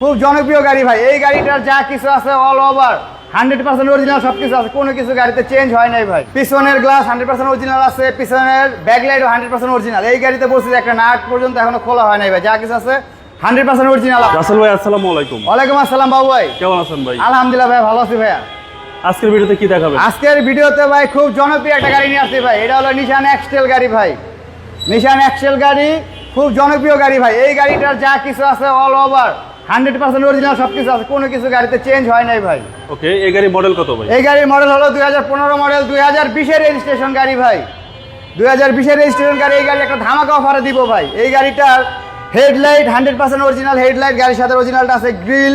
খুব জনপ্রিয় গাড়ি ভাই। এই গাড়িটার যা কিছু আছে all over hundred percent original সব কিছু আছে। কোনো কিছু গাড়িতে চেঞ্জ হয় নাই ভাই। পিছনের গ্লাস হান্ড্রেড পার্সেন্ট অরিজিনাল আছে পিছনের ব্যাকলাইটও হান্ড্রেড পার্সেন্ট অরিজিনাল এই গাড়িতে বলছি একটা নাট পর্যন্ত এখনও খোলা হয় নাই ভাই। যা কিছু আছে হান্ড্রেড পার্সেন্ট অরিজিনাল রাসেল ভাই আসসালামু আলাইকুম। ওয়ালাইকুম আসসালাম বাবু ভাই। কেমন আছেন ভাই? আলহামদুলিল্লাহ ভাই ভালো আছি ভাইয়া। আজকের ভিডিওতে কি দেখাবেন? আজকের ভিডিওতে ভাই খুব জনপ্রিয় একটা গাড়ি নিয়ে আসছি ভাই। এটা হলো নিশান এক্সটেল গাড়ি ভাই। নিশান এক্সটেল গাড়ি খুব জনপ্রিয় গাড়ি ভাই। এই গাড়িটার যা কিছু আছে all over hundred percent original সব কিছু আছে। কোনো কিছু গাড়িতে চেঞ্জ হয় নাই ভাই। ওকে এই গাড়ি মডেল কত ভাই? এই গাড়ির মডেল হলো দুই হাজার পনেরো মডেল দুই হাজার বিশের রেজিস্ট্রেশন গাড়ি ভাই। দুই হাজার বিশের রেজিস্ট্রেশন গাড়ি এই গাড়ি একটা ধামাকা অফারে দিব ভাই। এই গাড়িটার headlight hundred percent original headlight গাড়ির সাথে অরিজিনালটা আছে গ্রিল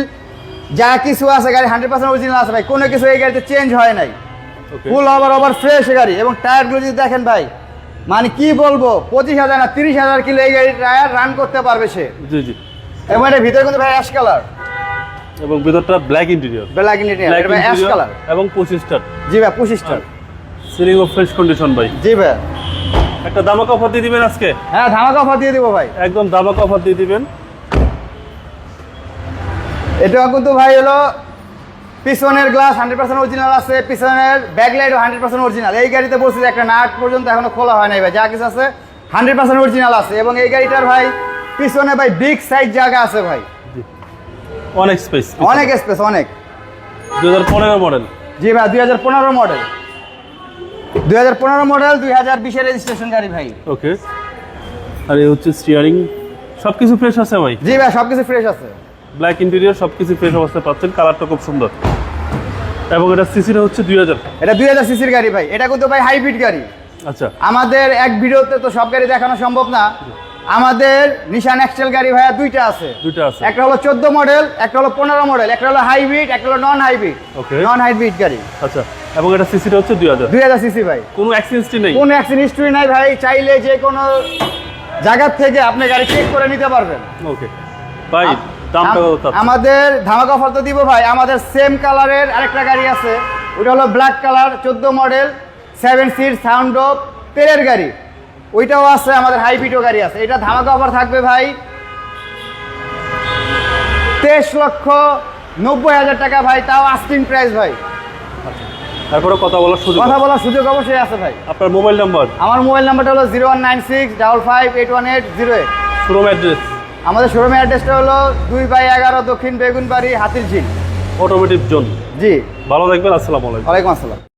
যা কিছু আছে গাড়ি হান্ড্রেড পার্সেন্ট অরিজিনাল আছে ভাই। কোনো কিছু এই গাড়িতে চেঞ্জ হয় নাই। ফুল ওভার ওভার ফ্রেশ গাড়ি। এবং টায়ারগুলো যদি দেখেন ভাই মানে কি বলব পঁচিশ হাজার না তিরিশ হাজার কিলো এই গাড়ি টায়ার রান করতে পারবে সে। জি জি। এবং এটা ভিতরে কিন্তু ভাই অ্যাশ কালার এবং ভিতরটা ব্ল্যাক ইন্টেরিয়র ব্ল্যাক ব্ল্যাক এটা ভাই অ্যাশ কালার এবং পঁচিশ স্টার জি ভাই পঁচিশটা সিলিং অফ ফ্রেশ কন্ডিশন ভাই। জি ভাই। একটা দামাক অফার দিয়ে দিবেন আজকে? হ্যাঁ ধামাকা অফার দিয়ে দিব ভাই। একদম দামাক অফার দিয়ে দিবেন। এটা কিন্তু ভাই হলো পিছনের গ্লাস হান্ড্রেড পার্সেন্ট অরিজিনাল আছে পিছনের ব্যাকলাইটও হান্ড্রেড পার্সেন্ট অরিজিনাল এই গাড়িতে বলছি একটা নাট পর্যন্ত এখনও খোলা হয় নাই ভাই যা কিছু আছে হান্ড্রেড পার্সেন্ট অরিজিনাল আছে। এবং এই গাড়িটার ভাই পিছনে ভাই বিগ সাইজ জায়গা আছে ভাই। অনেক স্পেস অনেক স্পেস অনেক। দু হাজার পনেরো মডেল জি ভাই দুই হাজার পনেরো মডেল দুই হাজার পনেরো মডেল দুই হাজার বিশের রেজিস্ট্রেশন গাড়ি ভাই। ওকে আর এই হচ্ছে স্টিয়ারিং সব কিছু ফ্রেশ আছে ভাই? জি ভাই সব কিছু ফ্রেশ আছে। ব্ল্যাক ইন্টেরিয়র সব কিছু ফ্রেশ অবস্থায় পাচ্ছেন। কালারটা খুব সুন্দর। এবং এটা সিসিটা হচ্ছে দুই হাজার। এটা দুই হাজার সিসির গাড়ি ভাই। এটা কিন্তু ভাই হাইব্রিড গাড়ি। আচ্ছা। আমাদের এক ভিডিওতে তো সব গাড়ি দেখানো সম্ভব না। আমাদের নিশান এক্সেল গাড়ি ভাইয়া দুইটা আছে। দুইটা আছে। একটা হলো চোদ্দ মডেল একটা হলো পনেরো মডেল একটা হলো হাইব্রিড একটা হলো non hybrid Okay. Non hybrid গাড়ি। আচ্ছা এবং এটা সিসিটা হচ্ছে দুই হাজার। দুই হাজার সিসি ভাই। কোনো অ্যাক্সিডেন্টই নেই? কোনো অ্যাক্সিডেন্ট হিস্ট্রি নাই ভাই চাইলে যে কোনো জায়গার থেকে আপনি গাড়ি চেক করে নিতে পারবেন। ওকে ভাই? আমাদের ধামাকা অফার তো দিব ভাই আমাদের সেম কালারের আরেকটা গাড়ি আছে। ওটা হলো ব্ল্যাক কালার চোদ্দ model seven seat sound off তেলের গাড়ি। ওইটাও আছে আমাদের হাইব্রিডও গাড়ি আছে। এটা ধামাকা অফার থাকবে ভাই তেইশ লক্ষ নব্বই হাজার টাকা ভাই তাও আস্কিং প্রাইস ভাই। তারপরে কথা বলার সুযোগ কথা বলার সুযোগ অবশ্যই আছে ভাই। আপনার মোবাইল নাম্বার আমার মোবাইল নাম্বারটা হলো zero one nine six double five eight one eight zero eight showroom address আমাদের শোরুমের অ্যাড্রেসটা হলো দুই বাই এগারো দক্ষিণ বেগুনবাড়ি হাতির ঝিল অটোমেটিভ জোন জি। ভালো থাকবেন আসসালামু আলাইকুম। ওয়ালাইকুম আসসালাম।